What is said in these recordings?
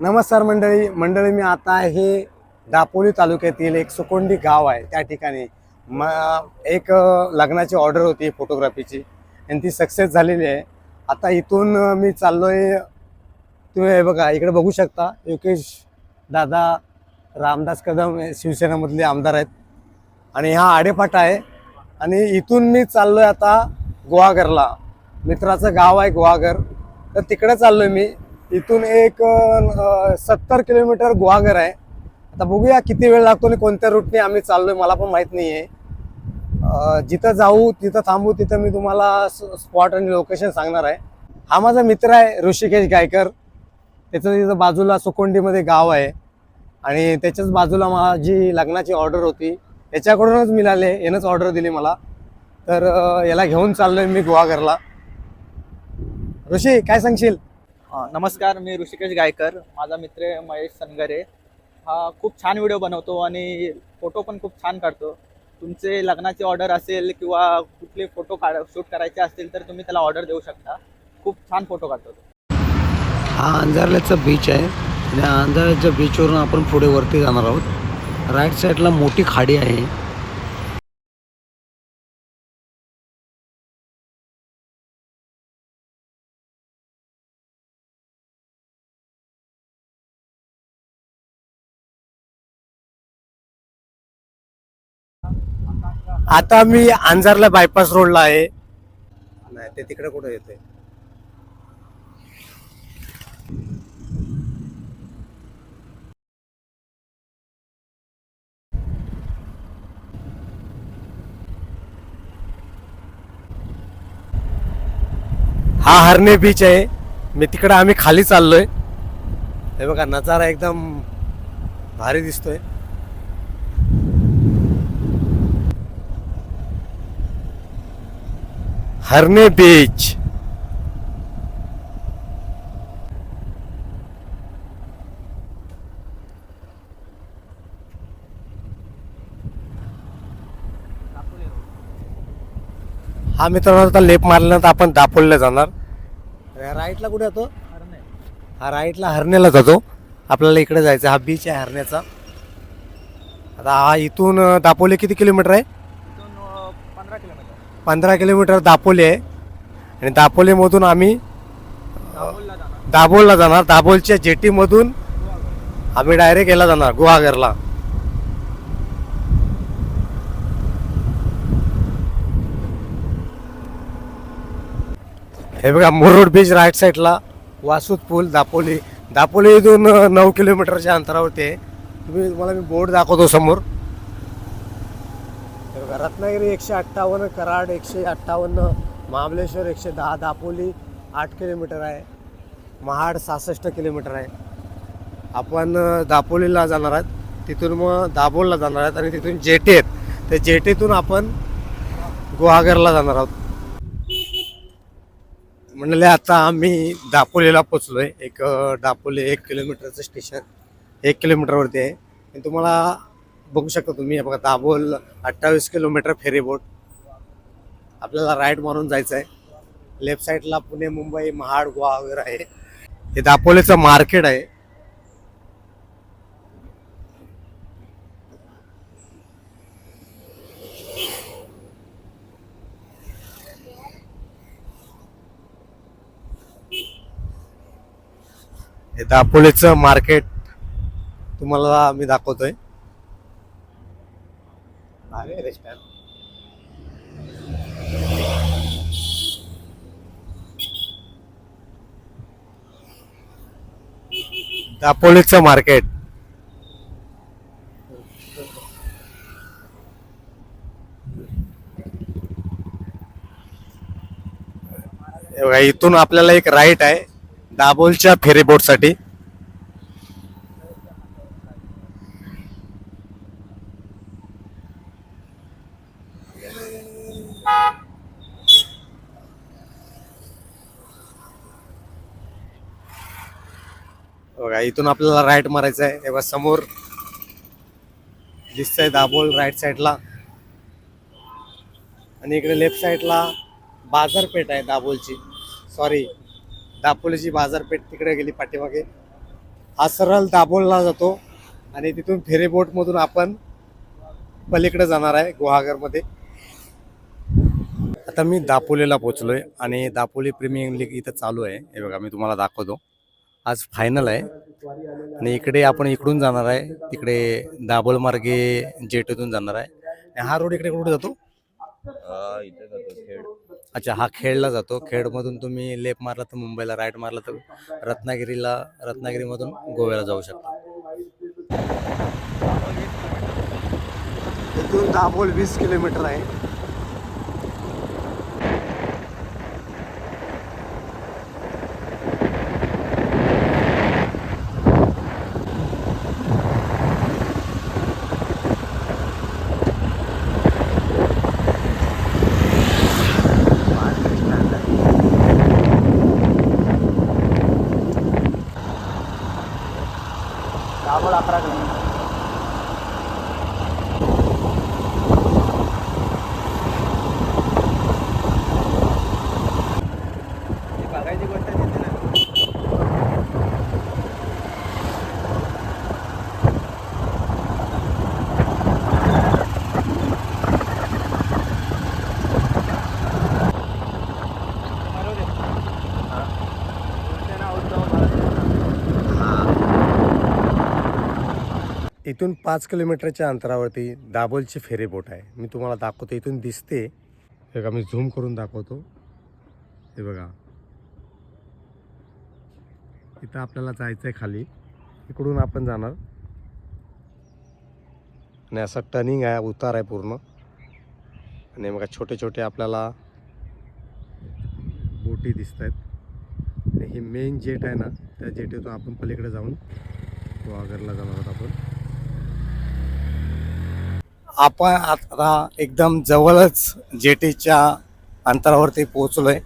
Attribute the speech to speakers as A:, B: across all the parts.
A: नमस्कार मंडळी. मंडळी मी आता हे दापोली तालुक्यातील एक सुकोंडी गाव आहे. त्या ठिकाणी म एक लग्नाची ऑर्डर होती फोटोग्राफीची. आणि ती सक्सेस झालेली आहे. आता इथून मी चाललो आहे तुम्ही हे बघा इकडे बघू शकता. योगेश दादा रामदास कदम शिवसेनामधले शिवसेनेमधले आमदार आहेत. आणि हा आडेफाटा आहे. आणि इथून मी चाललो आहे आता गुहागरला. मित्राचं गाव आहे गुहागर. तर तिकडे आहे मी. इथून एक सत्तर किलोमीटर गुहागर आहे. आता बघूया किती वेळ लागतो आणि कोणत्या रूटने आम्ही चाललोय मला पण माहीत नाही आहे जिथं जाऊ तिथं थांबू तिथं मी तुम्हाला स्पॉट आणि लोकेशन सांगणार आहे. हा माझा मित्र आहे ऋषिकेश गायकर. त्याचं तिथं बाजूला सुकोंडीमध्ये गाव आहे. आणि त्याच्याच बाजूला माझी लग्नाची ऑर्डर होती. त्याच्याकडूनच मिळाले यानंच ऑर्डर दिली मला. तर याला घेऊन चाललोय मी गुहागरला. ऋषी काय सांगशील?
B: नमस्कार मी ऋषिकेश गायकर. माझा मित्र महेश सनगरे. हा खूप छान व्हिडिओ बनवतो आणि फोटो पण खूप छान काढतो. तुमचे लग्नाची ऑर्डर असेल किंवा कुठले फोटो काढ शूट करायचे असतील तर तुम्ही त्याला ऑर्डर देऊ शकता. खूप छान फोटो काढतो तो.
A: हा अंधारल्याचा बीच आहे. आणि अंजारल्याच्या बीचवरून आपण पुढे वरती जाणार आहोत. राईट साईडला मोठी खाडी आहे. आता मी अंजारला बायपास रोडला आहे. नाही ते तिकडे कुठे येते हा हरणे बीच आहे. मी तिकडे आम्ही खाली चाललोय. हे बघा नजारा एकदम भारी दिसतोय. हरणे बीच. हा मित्रांनो आता लेप मारल्यानंतर आपण दापोलीला जाणार. राईटला कुठे जातो? हा राईटला हरण्याला जातो. आपल्याला इकडे जायचं हा बीच आहे हरण्याचा. आता हा इथून दापोली किती किलोमीटर आहे
B: इथून अ, पंधरा किलोमीटर
A: पंधरा किलोमीटर दापोली आहे. आणि दापोलीमधून आम्ही
B: दाभोलला जाणार.
A: दाभोलच्या जेटीमधून आम्ही डायरेक्ट याला जाणार गुहागरला. हे बघा मुरुड बीच राईट साईडला वासूद पूल दापोली. दापोली इथून नऊ किलोमीटरच्या अंतरावरती आहे. तुम्ही तुम्हाला मी बोर्ड दाखवतो समोर. बघा, रत्नागिरी एकशे अठ्ठावन्न कराड एकशे अठ्ठावन्न महाबळेश्वर एकशे दहा दापोली आठ किलोमीटर आहे. महाड सहासष्ट किलोमीटर आहे. आपण दापोलीला जाणार आहात. तिथून मग दाभोळला जाणार आहेत आणि तिथून जेटी आहेत. त्या जेटीतून आपण गुहागरला जाणार आहोत. म्हणले आता आम्ही दापोलीला पोचलोय. एक दापोली एक किलोमीटरचं स्टेशन एक किलोमीटरवरती आहे. आणि तुम्हाला बघू शकता तुम्ही. हे बघा दाभोल अठ्ठावीस किलोमीटर फेरी बोट. आपल्याला राईट मारून जायचं आहे लेफ्ट साईडला पुणे मुंबई महाड गोवा वगैरे आहे. हे दापोलीचं मार्केट आहे. हे दापोलीचं मार्केट तुम्हाला मी दाखवतोय. भारी रेस्टॉरंट दापोलीचं मार्केट. इथून आपल्याला एक राईट आहे दाभोलच्या फेरीबोटसाठी बघा इथून आपल्याला राईट मारायचं आहे. तेव्हा समोर दिसतंय दाभोल राईट साईडला आणि इकडे लेफ्ट साईडला बाजारपेठ आहे दाभोलची सॉरी दापोलीची बाजारपेठ तिकडे गेली पाठीमागे. हा सरळ दाबोलला जातो आणि तिथून फेरीबोटमधून आपण पलीकडे जाणार आहे गुहागरमध्ये. आता मी दापोलीला पोचलोय आणि दापोली प्रीमियम लीग इथं चालू आहे. हे बघा मी तुम्हाला दाखवतो. आज फायनल आहे. आणि इकडे आपण इकडून जाणार आहे. तिकडे दाभोळ मार्गे जेटीतून जाणार आहे. आणि हा रोड इकडे कुठे जातो?
C: हा इथे जातो खेड.
A: अच्छा हा खेडला जातो. खेडमधून तुम्ही लेफ्ट मारला तर मुंबईला राईट मारला तर रत्नागिरीला रत्नागिरीमधून गोव्याला जाऊ शकता. इथून दाभोळ वीस किलोमीटर आहे. इथून पाच किलोमीटरच्या अंतरावरती दाभोलची फेरीबोट आहे. मी तुम्हाला दाखवतो इथून दिसते. हे बघा मी झूम करून दाखवतो. हे बघा. इथं आपल्याला जायचं आहे खाली. इकडून आपण जाणार. आणि असं टर्निंग आहे उतार आहे पूर्ण. आणि बघा छोटे छोटे आपल्याला बोटी दिसत आहेत आणि ही मेन जेट आहे ना त्या जेटीतून आपण पलीकडे जाऊन वाघरला जाणार आहोत आपण. आपण आता एकदम जवळच जेटीच्या अंतरावरती पोहोचलोय.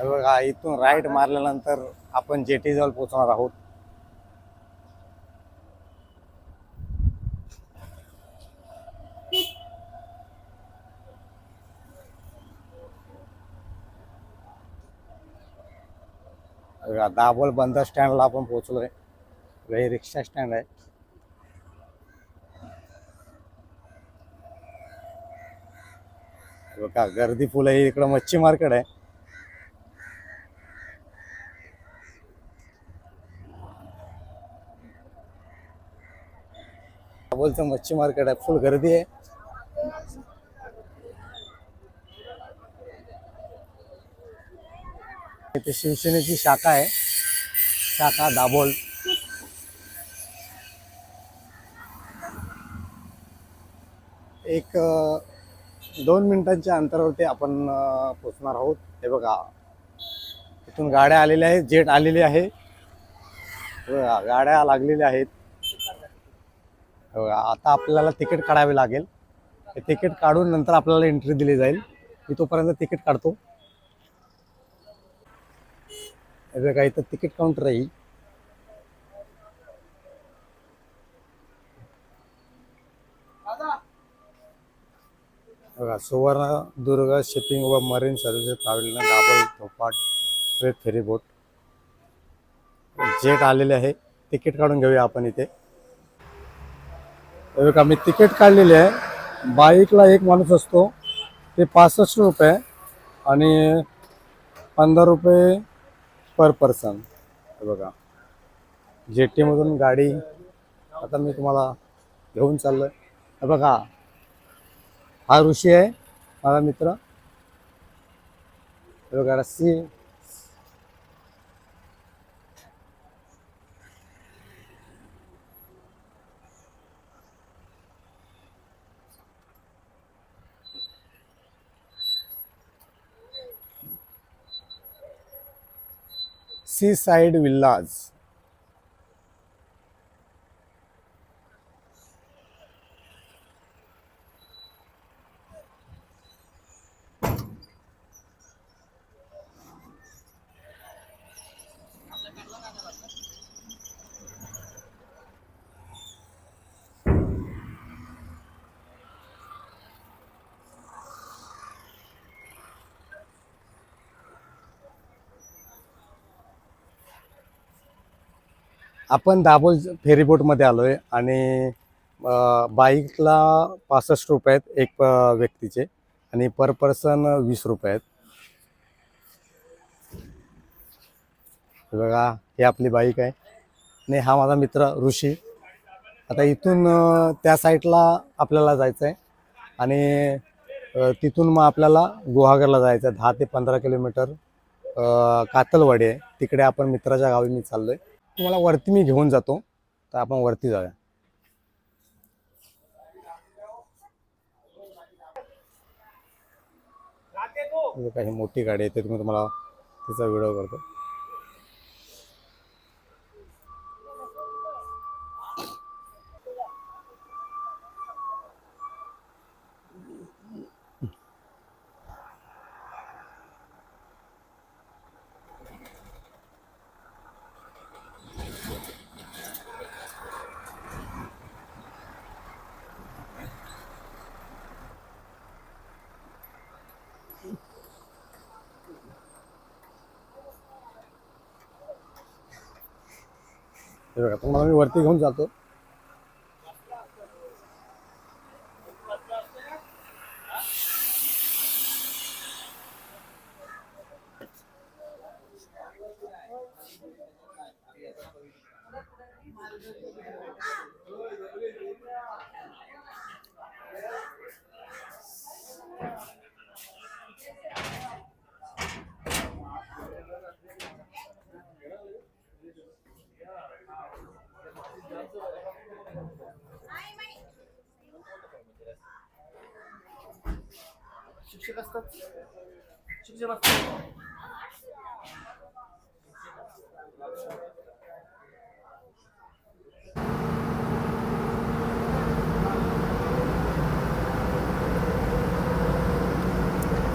A: बघा इथून राईट मारल्यानंतर आपण जेटी जवळ पोहोचणार आहोत बघा, दाभोळ बंदर स्टँडला आपण पोहोचलोय. हे रिक्षा स्टँड आहे. का बघा गर्दी फुलं आहे. इकडं मच्छी मार्केट आहे. बोलतो मच्छी मार्केट आहे. फुल गर्दी आहे. इथे शिवसेनेची शाखा आहे. टाका दाभोळ एक दोन मिनिटांच्या अंतरावरती आपण पोचणार आहोत. हे बघा. इथून गाड्या आलेल्या आहेत. जेट आलेली आहे. गाड्या लागलेल्या आहेत. आता आपल्याला तिकीट काढावे लागेल. तिकीट काढून नंतर आपल्याला एंट्री दिली जाईल. मी तोपर्यंत तिकीट काढतो. हे बघा इथं तिकीट काउंटर आहे. बघा सुवर्ण दुर्ग शिपिंग व marine services private Dabhol Dhopat trade ferry boat jet आलेले आहे. तिकीट काढून घेऊया आपण इथे. हे बघा मी तिकीट काढलेले आहे. बाईकला एक माणूस असतो. ते पासष्ट रुपये आणि पंधरा रुपये पर पर्सन हे बघा. जेटीमधून गाडी. आता मी तुम्हाला घेऊन चाललो आहे बघा हा ऋषी आहे. माझा मित्र. बघा रस्सी. सी साइड विल्लाज आपण दाभोल फेरीबोटमध्ये आलो आहे आणि बाईकला पासष्ट रुपये आहेत एक व्यक्तीचे आणि पर पर्सन वीस रुपये आहेत बघा ही आपली बाईक आहे. आणि हा माझा मित्र ऋषी. आता इथून त्या साईडला आपल्याला जायचं आहे आणि तिथून मग आपल्याला गुहागरला जायचं आहे दहा ते पंधरा किलोमीटर कातलवाडी आहे. तिकडे आपण मित्राच्या गावी मी चाललो आहे तुम्हाला वरती मी घेऊन जातो. तर आपण वरती जाऊया. काही मोठी गाडी आहे. ते तुम्ही तुम्हाला तिचा व्हिडिओ करतो. हे बघा तुम्हाला मी वरती घेऊन जातो.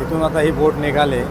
A: इथून आता ही बोट निघाले.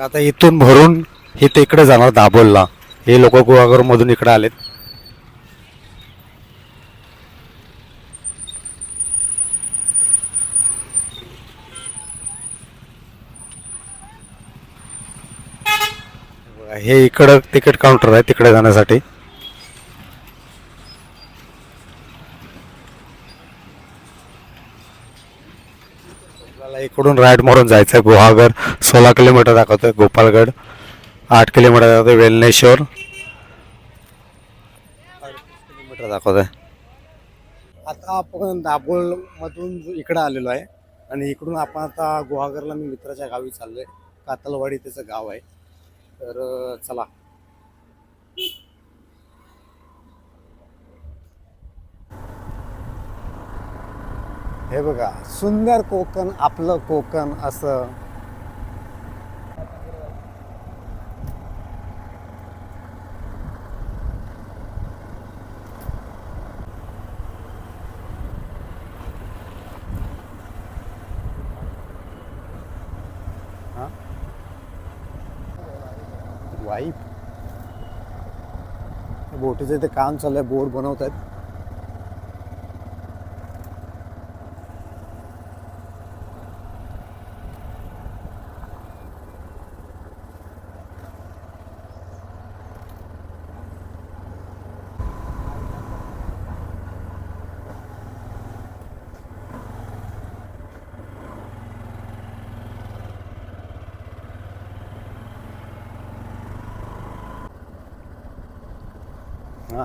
A: आता इथून भरून हे ते जाणार दाभोलला. हे लोक गुहागरमधून इकडे आलेत. हे इकडं तिकीट काउंटर आहे तिकडे जाण्यासाठी आपल्याला इकडून राईट मारून जायचं आहे गुहागर. सोळा किलोमीटर दाखवतोय गोपालगड. आठ किलोमीटर दाखवतोय वेलनेश्वर. किलोमीटर दाखवतोय. आता आपण दाभोळ मधून इकडं आलेलो आहे. आणि इकडून आपण आता गुहागरला मी मित्राच्या गावी चाललोय. कातलवाडी त्याचं गाव आहे. तर चला. हे बघा सुंदर कोकण आपलं कोकण असं. हा? वाईफ बोटीचं इथे काम चालू आहे बोर्ड बनवत आहेत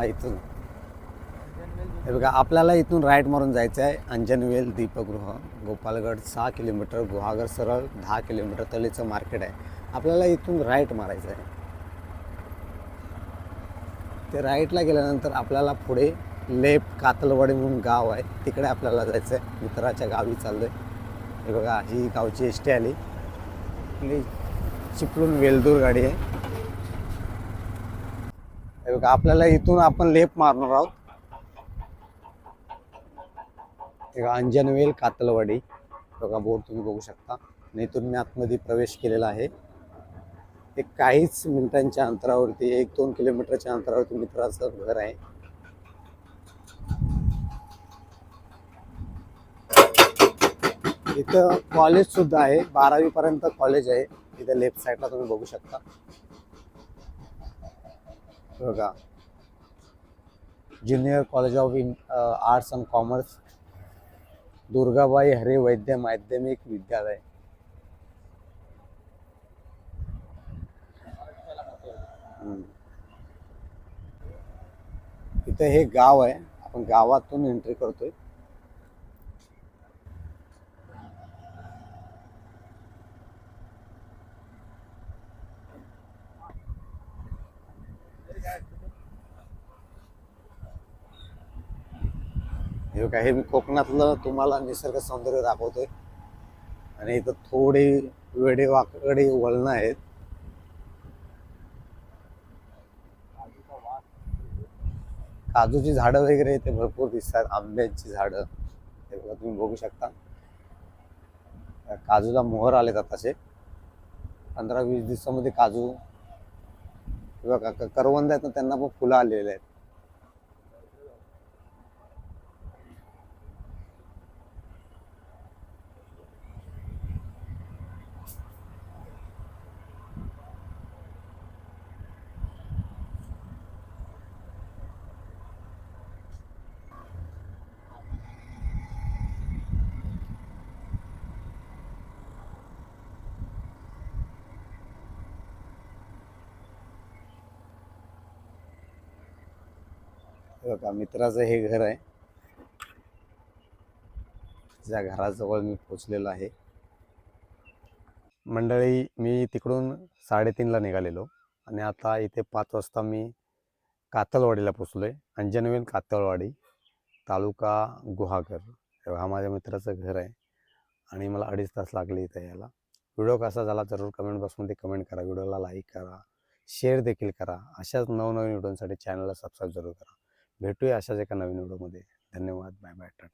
A: इथून. हे बघा आपल्याला इथून राईट मारून जायचं आहे अंजनवेल दीपगृह गोपालगड सहा किलोमीटर गुहागर सरळ दहा किलोमीटर तळीचं मार्केट आहे. आपल्याला इथून राईट मारायचं आहे. ते राईटला गेल्यानंतर आपल्याला पुढे लेफ्ट कातलवाडी म्हणून गाव आहे. तिकडे आपल्याला जायचं आहे. मित्राच्या गावी चाललो आहे हे बघा ही गावची एस टी आली. चिपळूण वेलदूर गाडी आहे. बघा आपल्याला इथून आपण लेप मारणार आहोत. अंजनवेल कातलवाडी. बघा बोर्ड तुम्ही बघू शकता. आणि इथून मी आतमध्ये प्रवेश केलेला आहे. एक काहीच मिनिटांच्या अंतरावरती एक दोन किलोमीटरच्या अंतरावरती मित्राचं घर आहे. इथं कॉलेज सुद्धा आहे. बारावी पर्यंत कॉलेज आहे. इथं लेफ्ट साईडला तुम्ही बघू शकता. बघा. Junior college of in arts and commerce Durgabai Hare Vaidya माध्यमिक विद्यालय. हम्म. हे गाव आहे. आपण गावातून एंट्री करतोय. हे काय हे मी कोकणातलं तुम्हाला निसर्ग सौंदर्य दाखवतोय. आणि इथं थोडे वेडे वाकडे वळणं आहेत. काजूची झाडं वगैरे इथे भरपूर दिसतात आंब्याची झाडं. हे बघा तुम्ही बघू शकता. काजूला मोहर आलेत असे पंधरा वीस दिवसामध्ये काजू किंवा करवंद आहेत ना त्यांना पण फुलं आलेले आहेत. बघा मित्राचं हे घर आहे. ज्या घराजवळ मी पोचलेलो आहे. मंडळी मी तिकडून साडेतीनला निघालेलो आणि आता इथे पाच वाजता मी कातलवाडीला आहे अंजनवेल कातलवाडी तालुका गुहागर. हा माझ्या मित्राचं घर आहे आणि मला अडीच तास लागले इथे यायला. व्हिडिओ कसा झाला जरूर कमेंट बॉक्समध्ये कमेंट करा. व्हिडिओला लाईक करा शेअर देखील करा. अशाच नवनवीन व्हिडिओसाठी चॅनलला सबस्क्राईब जरूर करा. भेटूया अशाच एका नवीन व्हिडिओमध्ये. धन्यवाद. Bye bye. टाटा.